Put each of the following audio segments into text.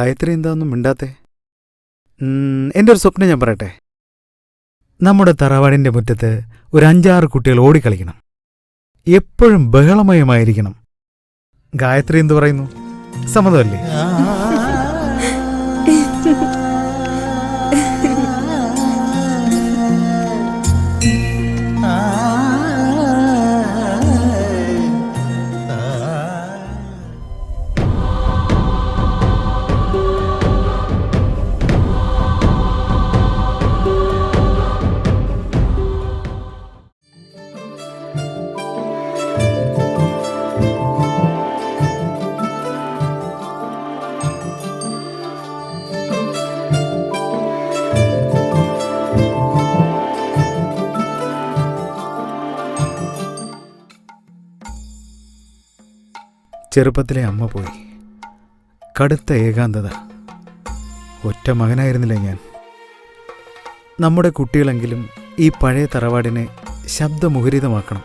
ഗായത്രി എന്താന്നും മിണ്ടാത്തെ? ഉം, എന്റെ ഒരു സ്വപ്നം ഞാൻ പറയട്ടെ. നമ്മുടെ തറവാടിന്റെ മുറ്റത്ത് ഒരു അഞ്ചാറ് കുട്ടികൾ ഓടിക്കളിക്കണം. എപ്പോഴും ബഹളമയമായിരിക്കണം. ഗായത്രി എന്തു പറയുന്നു? സമ്മതമല്ലേ? ചെറുപ്പത്തിലെ അമ്മ പോയി. കടുത്ത ഏകാന്തത. ഒറ്റ മകനായിരുന്നില്ല ഞാൻ. നമ്മുടെ കുട്ടികളെങ്കിലും ഈ പഴയ തറവാടിനെ ശബ്ദമുഖരിതമാക്കണം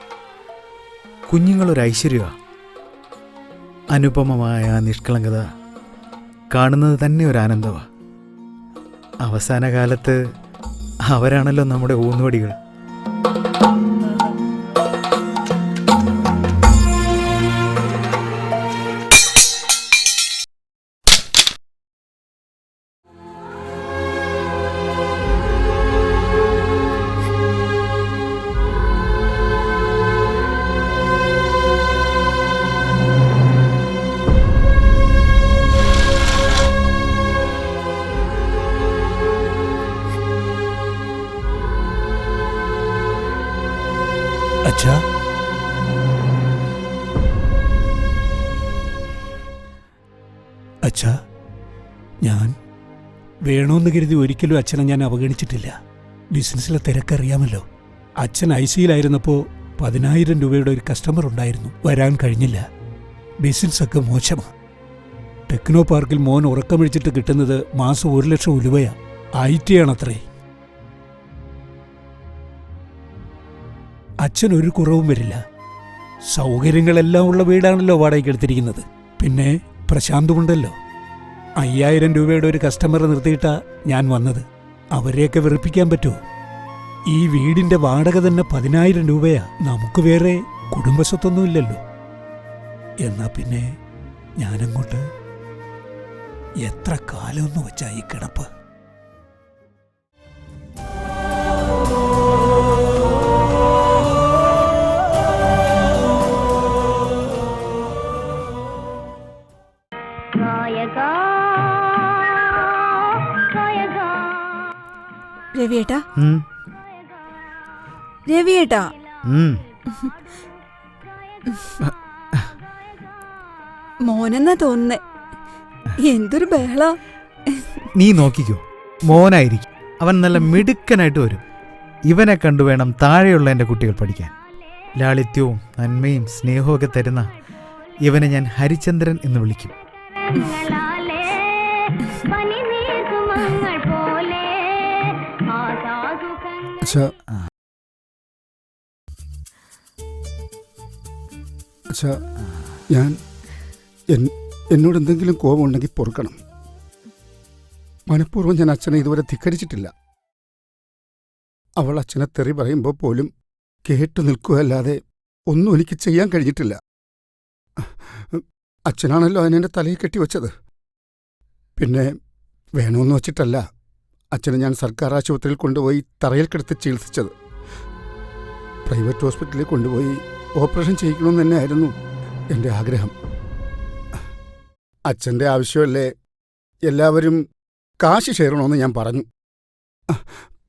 കുഞ്ഞുങ്ങളൊരു ഐശ്വര്യമാണ് അനുപമമായ ആ നിഷ്കളങ്കത കാണുന്നത് തന്നെ ഒരു ആനന്ദമാണ് അവസാന കാലത്ത് അവരാണല്ലോ നമ്മുടെ ഊന്നുവടികൾ. അച്ഛാ ഞാൻ വേണമെന്ന് കരുതി ഒരിക്കലും അച്ഛനെ ഞാൻ അവഗണിച്ചിട്ടില്ല. ബിസിനസ്സിലെ തിരക്കറിയാമല്ലോ. അച്ഛൻ ഐ സിയിലായിരുന്നപ്പോൾ പതിനായിരം രൂപയുടെ ഒരു കസ്റ്റമർ ഉണ്ടായിരുന്നു. വരാൻ കഴിഞ്ഞില്ല. ബിസിനസ്സൊക്കെ മോശമാണ് ടെക്നോ പാർക്കിൽ മോൻ ഉറക്കമിഴിച്ചിട്ട് കിട്ടുന്നത് മാസം ഒരു ലക്ഷം രൂപയാണ് ഐ ടി ആണത്രേ. അച്ഛൻ ഒരു കുറവും വരില്ല. സൗകര്യങ്ങളെല്ലാം ഉള്ള വീടാണല്ലോ വാടകയ്ക്ക് എടുത്തിരിക്കുന്നത്. പിന്നെ പ്രശാന്തുമുണ്ടല്ലോ അയ്യായിരം രൂപയുടെ ഒരു കസ്റ്റമറെ നിർത്തിയിട്ടാ ഞാൻ വന്നത്. അവരെയൊക്കെ വെറുപ്പിക്കാൻ പറ്റുമോ ഈ വീടിന്റെ വാടക തന്നെ പതിനായിരം രൂപയാ. നമുക്ക് വേറെ കുടുംബസ്വത്തൊന്നുമില്ലല്ലോ എന്നാ പിന്നെ ഞാനങ്ങോട്ട് എത്ര കാലമൊന്നു വെച്ചാ ഈ കിടപ്പ്? രവിയേട്ടാ? രവിയേട്ടാ. മോനെന്നാ തോന്നുന്നേ? എന്തൊരു ബഹള. നീ നോക്കിക്കോ. മോനായിരിക്കും. അവൻ നല്ല മിടുക്കനായിട്ട് വരും. ഇവനെ കണ്ടു വേണം താഴെയുള്ള എന്റെ കുട്ടികൾ പഠിക്കാൻ. ലാളിത്യവും നന്മയും സ്നേഹവും ഒക്കെ തരുന്ന ഇവനെ ഞാൻ ഹരിചന്ദ്രൻ എന്ന് വിളിക്കും. അച്ഛാ. അച്ഛാ ഞാൻ എന്നോട് എന്തെങ്കിലും കോപമുണ്ടെങ്കിൽ പൊറുക്കണം. മനഃപൂർവം ഞാൻ അച്ഛനെ ഇതുവരെ ധിക്കരിച്ചിട്ടില്ല. അവൾ അച്ഛനെ തെറി പറയുമ്പോൾ പോലും കേട്ടു നിൽക്കുകയല്ലാതെ ഒന്നും എനിക്ക് ചെയ്യാൻ കഴിഞ്ഞിട്ടില്ല. അച്ഛനാണല്ലോ അതിനെന്റെ തലയിൽ കെട്ടിവെച്ചത്. പിന്നെ വേണമെന്ന് വച്ചിട്ടല്ല. അച്ഛനെ ഞാൻ സർക്കാർ ആശുപത്രിയിൽ കൊണ്ടുപോയി തറയിൽ കിടത്തി ചികിത്സിച്ചത്. പ്രൈവറ്റ് ഹോസ്പിറ്റലിൽ കൊണ്ടുപോയി ഓപ്പറേഷൻ ചെയ്യിക്കണമെന്ന് തന്നെയായിരുന്നു എന്റെ ആഗ്രഹം. അച്ഛന്റെ ആവശ്യമല്ലേ? എല്ലാവരും കാശ് ചേരണമെന്ന് ഞാൻ പറഞ്ഞു.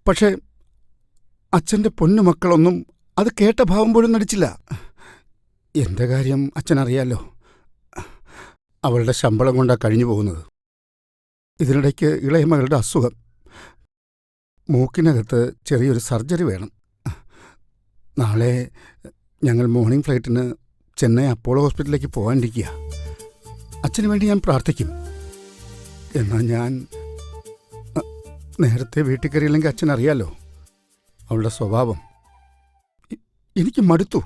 പക്ഷേ അച്ഛന്റെ പൊന്നുമക്കളൊന്നും അത് കേട്ട ഭാവം പോലും നടിച്ചില്ല. എന്റെ കാര്യം അച്ഛനറിയാലോ? അവളുടെ ശമ്പളം കൊണ്ടാണ് കഴിഞ്ഞു പോകുന്നത്. ഇതിനിടയ്ക്ക് ഇളയ മകളുടെ അസുഖം. മൂക്കിനകത്ത് ചെറിയൊരു സർജറി വേണം. നാളെ ഞങ്ങൾ മോർണിംഗ് ഫ്ലൈറ്റിന് ചെന്നൈ അപ്പോളോ ഹോസ്പിറ്റലിലേക്ക് പോകാണ്ടിരിക്കുക അച്ഛന് വേണ്ടി ഞാൻ പ്രാർത്ഥിക്കും. എന്നാൽ ഞാൻ നേരത്തെ വീട്ടിൽ കയറിയില്ലെങ്കിൽ അച്ഛൻ അറിയാലോ അവളുടെ സ്വഭാവം. എനിക്ക് മടുത്തു.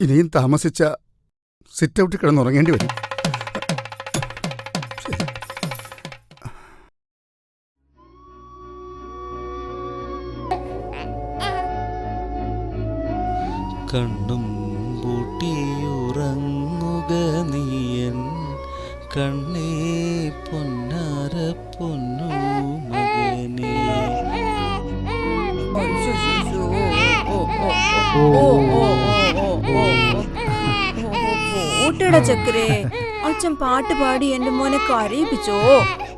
ഇനിയും താമസിച്ച സിറ്റ് ഔട്ടിൽ കിടന്നുറങ്ങേണ്ടി വരും. കണ്ണും പൂട്ടിയുറങ്ങുക നീയൻ കണ്ണേ പൊന്നാര പൊന്നു മകനേ. ഓട്ടടാ ചക്കരേ. അച്ഛൻ പാട്ട് പാടി എന്റെ മോനെ കരയിപ്പിച്ചോ.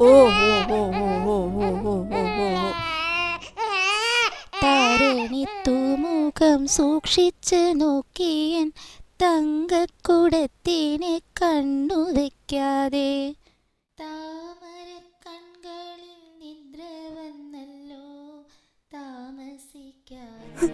ഓ ഓ ഓ ഓ ഓ ഓ ഓ ഓ ഓ ഓ. താരണിത്തുമുഖം സൂക്ഷിച്ച് നോക്കിയൻ തങ്കക്കുടത്തിനെ കണ്ണു വയ്ക്കാതെ താമര കണ്ണുകളിൽ നിദ്ര വന്നല്ലോ താമസിക്കാതെ.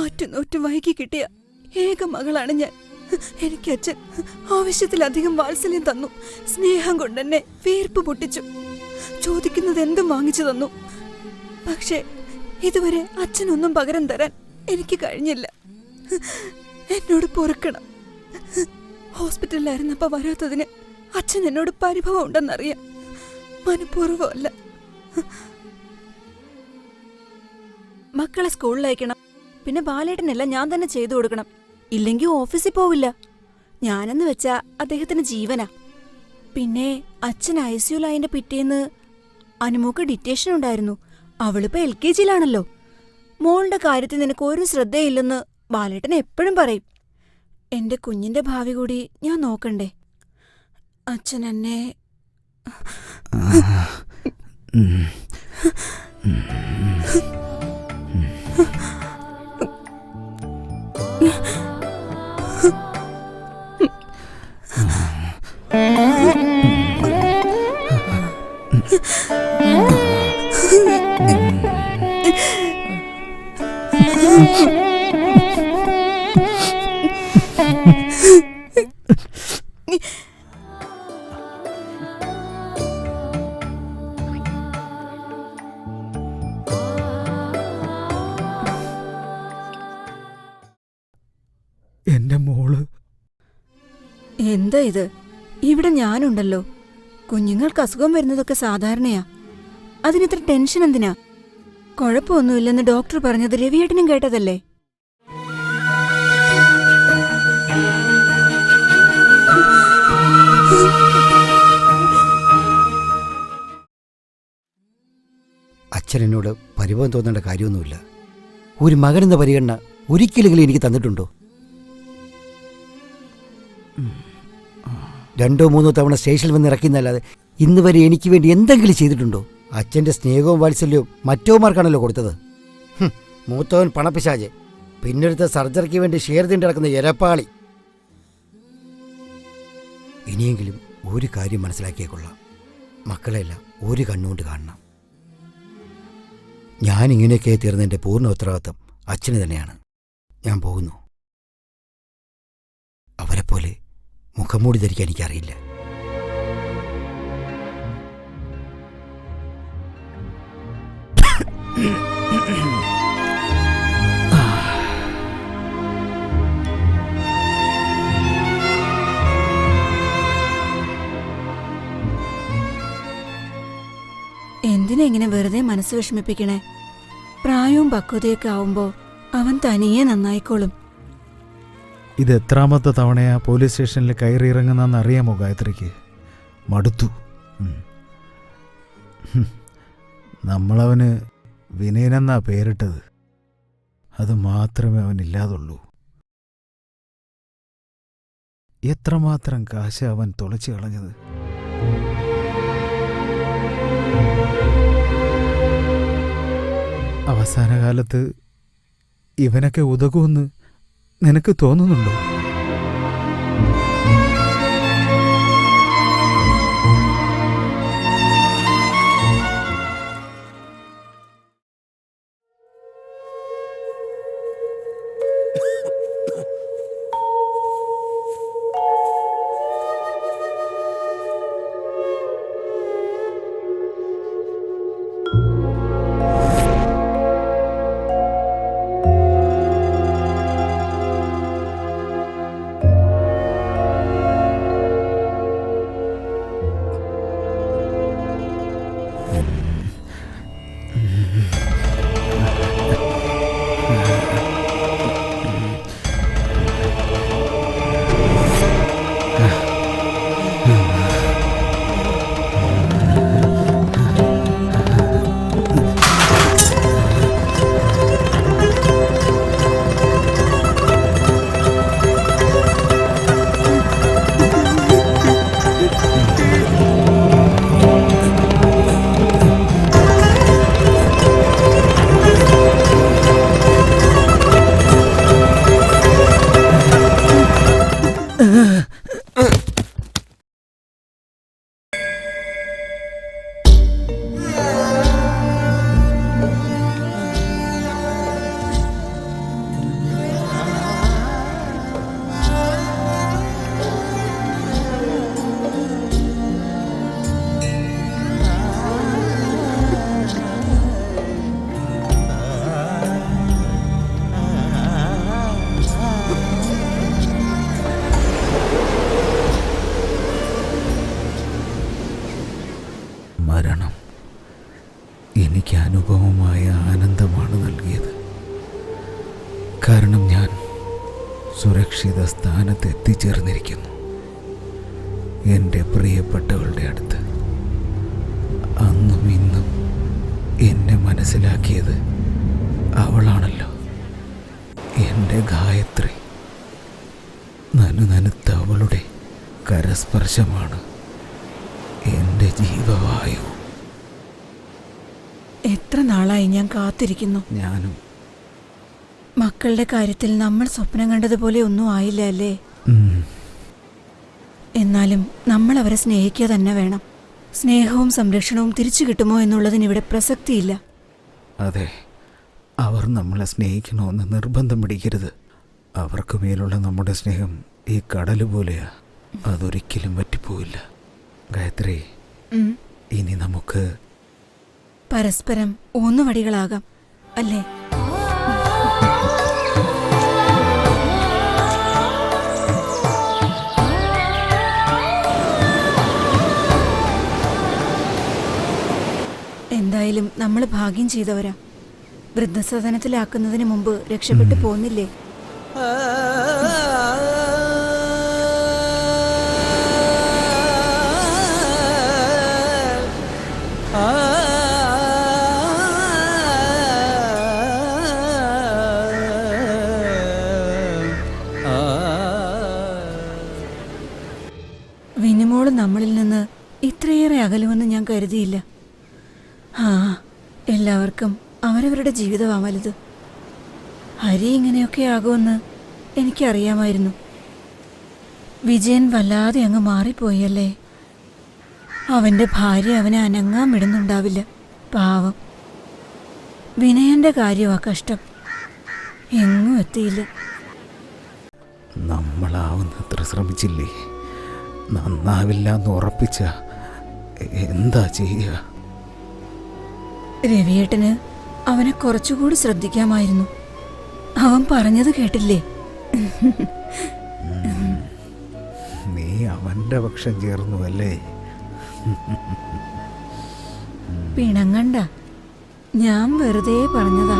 ആറ്റുനോറ്റ് വൈകി കിട്ടിയ ഏക മകളാണ് ഞാൻ. എനിക്ക് അച്ഛൻ ആവശ്യത്തിലധികം വാത്സല്യം തന്നു. സ്നേഹം കൊണ്ടെന്നെ വീർപ്പ് പൊട്ടിച്ചു. ചോദിക്കുന്നത് എന്തും വാങ്ങിച്ചു തന്നു. പക്ഷേ ഇതുവരെ അച്ഛനൊന്നും പകരം തരാൻ എനിക്ക് കഴിഞ്ഞില്ല. എന്നോട് പൊറുക്കണം. ഹോസ്പിറ്റലിലായിരുന്നപ്പോ വരാത്തതിന് അച്ഛൻ എന്നോട് പരിഭവം ഉണ്ടെന്നറിയാം. മനഃപൂർവമല്ല. മക്കളെ സ്കൂളിൽ അയക്കണം. പിന്നെ ബാലേട്ടനെല്ലാം ഞാൻ തന്നെ ചെയ്തു കൊടുക്കണം. ഇല്ലെങ്കിൽ ഓഫീസിൽ പോവില്ല ഞാനെന്ന് വെച്ചാ അദ്ദേഹത്തിന് ജീവനാ പിന്നെ അച്ഛൻ ഐ സിയുലായതിന്റെ പിറ്റേന്ന് അനുമോക്ക് ഡിറ്റേഷൻ ഉണ്ടായിരുന്നു അവളിപ്പോ എൽ കെ ജിയിലാണല്ലോ മോളുടെ കാര്യത്തിൽ നിനക്ക് ഒരു ശ്രദ്ധയില്ലെന്ന് ബാലേട്ടൻ എപ്പോഴും പറയും എന്റെ കുഞ്ഞിന്റെ ഭാവി കൂടി ഞാൻ നോക്കണ്ടേ അച്ഛൻ എന്നെ ഉം. എന്താ ഇത്? ഇവിടെ ഞാനുണ്ടല്ലോ. കുഞ്ഞുങ്ങൾക്ക് അസുഖം വരുന്നതൊക്കെ സാധാരണയാ. അതിനിത്ര ടെൻഷൻ എന്തിനാ? കുഴപ്പമൊന്നുമില്ലെന്ന് ഡോക്ടർ പറഞ്ഞത് രവിയേട്ടനും കേട്ടതല്ലേ? അച്ഛനോട് പരിഭവം തോന്നേണ്ട കാര്യമൊന്നുമില്ല. ഒരു മകൻ മകനെന്ന പരിഗണന ഒരിക്കലെങ്കിലും എനിക്ക് തന്നിട്ടുണ്ടോ? രണ്ടോ മൂന്നോ തവണ സ്റ്റേഷനിൽ വന്ന് ഇറക്കിയെന്നല്ലാതെ ഇന്ന് വരെ എനിക്ക് വേണ്ടി എന്തെങ്കിലും ചെയ്തിട്ടുണ്ടോ? അച്ഛന്റെ സ്നേഹവും വാത്സല്യവും മറ്റോമാർക്കാണല്ലോ കൊടുത്തത്. മൂത്തവൻ പണപ്പിശാജ് പിന്നൊരുത്ത സർജറിക്ക് വേണ്ടി ഷെയർ തിണ്ടി നടക്കുന്ന എരപ്പാളി. ഇനിയെങ്കിലും ഒരു കാര്യം മനസ്സിലാക്കിയേക്കൊള്ളാം മക്കളെല്ലാം ഒരു കണ്ണുകൊണ്ട് കാണണം. ഞാൻ ഇങ്ങനെയൊക്കെ തീർന്നതിന്റെ പൂർണ ഉത്തരവാദിത്തം അച്ഛന് തന്നെയാണ്. ഞാൻ പോകുന്നു. അവരെപ്പോലെ മുഖംമൂടി ധരിക്കാൻ എനിക്കറിയില്ല. എന്തിനാ ഇങ്ങനെ വെറുതെ മനസ്സ് വിഷമിപ്പിക്കണേ? പ്രായവും പക്വതയൊക്കെ ആവുമ്പോ അവൻ തനിയെ നന്നായിക്കോളും. ഇത് എത്രാമത്തെ തവണയാ പോലീസ് സ്റ്റേഷനിൽ കയറിയിറങ്ങുന്നതെന്ന് അറിയാമോ ഗായത്രിക്ക്? മടുത്തു. നമ്മളവന് വിനയനെന്നാ പേരിട്ടത്? അത് മാത്രമേ അവനില്ലാതുള്ളൂ. എത്രമാത്രം കാശ് അവൻ തുളച്ചു കളഞ്ഞത്? അവസാന കാലത്ത് ഇവനൊക്കെ ഉതകുമെന്ന് നിനക്ക് തോന്നുന്നുണ്ടോ? എന്റെ പ്രിയപ്പെട്ടവളുടെ അടുത്ത്. അന്നും ഇന്നും എന്നെ മനസ്സിലാക്കിയത് അവളാണല്ലോ. എന്റെ ഗായത്രി നനു നനുത്ത അവളുടെ കരസ്പർശമാണ് എന്റെ ജീവവായു. എത്ര നാളായി ഞാൻ കാത്തിരിക്കുന്നു? ഞാനും. മക്കളുടെ കാര്യത്തിൽ നമ്മൾ സ്വപ്നം കണ്ടതുപോലെ ഒന്നും ആയില്ല അല്ലേ? എന്നാലും നമ്മൾ അവരെ സ്നേഹിക്കുക തന്നെ വേണം. സ്നേഹവും സംരക്ഷണവും തിരിച്ചു കിട്ടുമോ എന്നുള്ളതിന് ഇവിടെ പ്രസക്തിയില്ല. അതെ അവർ നമ്മളെ സ്നേഹിക്കണമെന്ന് നിർബന്ധം പിടിക്കരുത്. അവർക്ക് മേലുള്ള നമ്മുടെ സ്നേഹം ഈ കടൽ പോലെയാ. അതൊരിക്കലും പറ്റിപ്പോവില്ല ഗായത്രി ഇനി നമുക്ക് പരസ്പരം ഊന്നുവടികളാകാം അല്ലേ? എന്തായാലും നമ്മൾ ഭാഗ്യം ചെയ്തവരാ. വൃദ്ധസദനത്തിലാക്കുന്നതിന് മുമ്പ് രക്ഷപ്പെട്ടു പോന്നില്ലേ? വിനിമോൾ നമ്മളിൽ നിന്ന് ഇത്രയേറെ അകലുമെന്ന് ഞാൻ കരുതിയില്ല. ആ എല്ലാവർക്കും അവരവരുടെ ജീവിതമാ വലുത് ഹരി ഇങ്ങനെയൊക്കെ ആകുമെന്ന് എനിക്കറിയാമായിരുന്നു. വിജയൻ വല്ലാതെ അങ്ങ് മാറിപ്പോയല്ലേ? അവന്റെ ഭാര്യ അവനെ അനങ്ങാൻ വിടുന്നുണ്ടാവില്ല. പാവം. വിനയന്റെ കാര്യമാ കഷ്ടം. എങ്ങും എത്തിയില്ല. നമ്മളാവുന്നത്ര ശ്രമിച്ചില്ലേ? നന്നാവില്ല എന്ന് ഉറപ്പിച്ച എന്താ ചെയ്യുക രവിയേട്ടന് അവനെ കുറച്ചുകൂടി ശ്രദ്ധിക്കാമായിരുന്നു. അവൻ പറഞ്ഞത് കേട്ടില്ലേ? നീ അവന്റെ പക്ഷം ചേർന്നു അല്ലേ? പിണങ്ങണ്ട. ഞാൻ വെറുതെ പറഞ്ഞതാ.